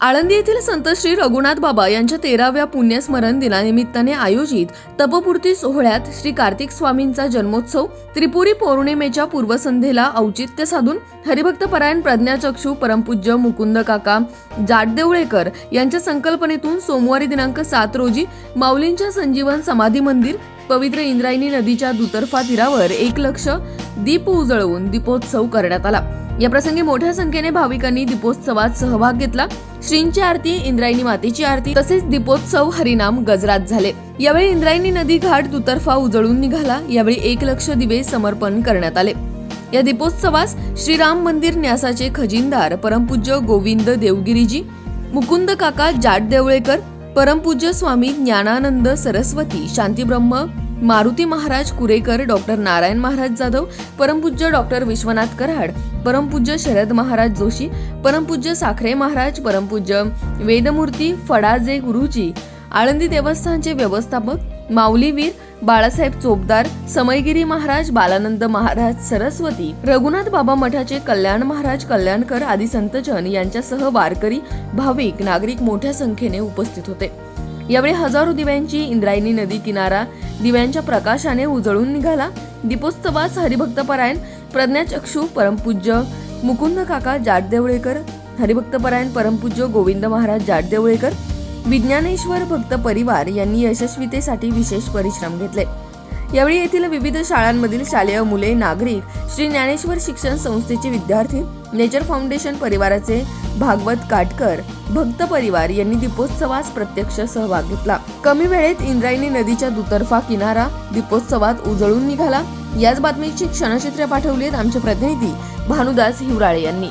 आळंदी येथील संत श्री रघुनाथ बाबा यांच्या तेराव्या पुण्यस्मरण दिनानिमित्ताने आयोजित तपपूर्ती सोहळ्यात श्री कार्तिक स्वामींचा जन्मोत्सव त्रिपुरी पौर्णिमेच्या पूर्वसंध्येला औचित्य साधून हरिभक्तपरायण प्रज्ञाचक्षू परमपूज्य मुकुंद काका जाटदेवळेकर यांच्या संकल्पनेतून सोमवारी दिनांक सात रोजी माऊलींच्या संजीवन समाधी मंदिर पवित्र इंद्रायणी नदीच्या दुतर्फा तीरावर एक लक्ष दीप उजळवून दीपोत्सव करण्यात आला. या प्रसंगी मोठ्या संख्येने भाविकांनी दीपोत्सवात सहभाग घेतला. श्रींची आरती इंद्रायणी मातेची आरती तसेच दीपोत्सव हरिनाम गजरात झाले. यावेळी इंद्रायणी नदी घाट दुतर्फा उजळून निघाला. यावेळी एक लक्ष दिवे समर्पण करण्यात आले. या दीपोत्सवास श्रीराम मंदिर न्यासाचे खजिनदार परमपूज्य गोविंद देवगिरीजी मुकुंद काका जाट देवळेकर परमपूज्य स्वामी ज्ञानानंद सरस्वती शांतीब्रह्म मारुती महाराज कुरेकर डॉक्टर नारायण महाराज जाधव परमपूज्य डॉक्टर विश्वनाथ कराड परमपूज्य शरद महाराज जोशी परमपूज्य साखरे महाराज परमपूज्य वेदमूर्ती फडाजे गुरुजी आळंदी देवस्थानचे व्यवस्थापक माऊलीवीर बाळासाहेब चोपदार समयगिरी महाराज बालानंद महाराज सरस्वती रघुनाथ बाबा मठाचे कल्याण महाराज कल्याणकर आदी संतजन यांच्यासह वारकरी भाविक नागरिक मोठ्या संख्येने उपस्थित होते. यावेळी हजारो दिव्यांची इंद्रायणी नदी किनारा दिव्यांच्या प्रकाशाने उजळून निघाला. दीपोत्सवास हरिभक्तपरायण प्रज्ञाचक्षू परमपूज्य मुकुंद काका जाटदेवळेकर हरिभक्तपरायण परमपूज्य गोविंद महाराज जाटदेवळेकर विज्ञानेश्वर भक्त परिवार यांनी यशस्वीतेसाठी विशेष परिश्रम घेतले. यावेळी येथील विविध शाळांमधील शालेय मुले नागरिक श्री ज्ञानेश्वर शिक्षण संस्थेचे विद्यार्थी नेचर फाउंडेशन परिवाराचे भागवत काटकर भक्त परिवार यांनी दीपोत्सवास प्रत्यक्ष सहभाग घेतला. कमी वेळेत इंद्रायणी नदीच्या दुतर्फा किनारा दीपोत्सवात उजळून निघाला. याच बातमीची क्षणचित्रे पाठवली आहेत आमचे प्रतिनिधी भानुदास हिवराळे यांनी.